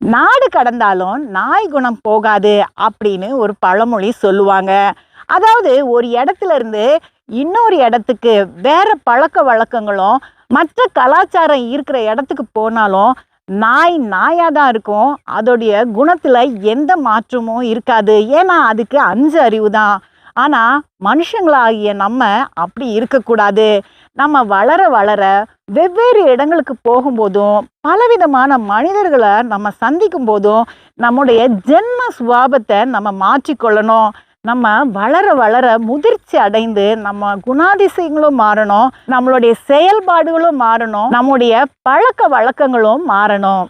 நாடு கடந்தாலும் நாய் குணம் போகாது அப்படின்னு ஒரு பழமொழி சொல்லுவாங்க. அதாவது ஒரு இடத்துல இருந்து இன்னொரு இடத்துக்கு வேற பழக்க வழக்கங்களும் மற்ற கலாச்சாரம் இருக்கிற இடத்துக்கு போனாலும் நாய் நாயாக தான் இருக்கும். அதோடைய குணத்தில் எந்த மாற்றமும் இருக்காது. ஏன்னா அதுக்கு அஞ்சு அறிவு தான். ஆனால் மனுஷங்களாகிய நம்ம அப்படி இருக்கக்கூடாது. நம்ம வளர வளர வெவ்வேறு இடங்களுக்கு போகும்போதும் பலவிதமான மனிதர்களை நம்ம சந்திக்கும் போதும் நம்முடைய ஜென்ம சுவாபத்தை நம்ம மாற்றிக்கொள்ளணும். நம்ம வளர வளர முதிர்ச்சி அடைந்து நம்ம குணாதிசயங்களும் மாறணும். நம்மளுடைய செயல்பாடுகளும் மாறணும். நம்முடைய பழக்க வழக்கங்களும் மாறணும்.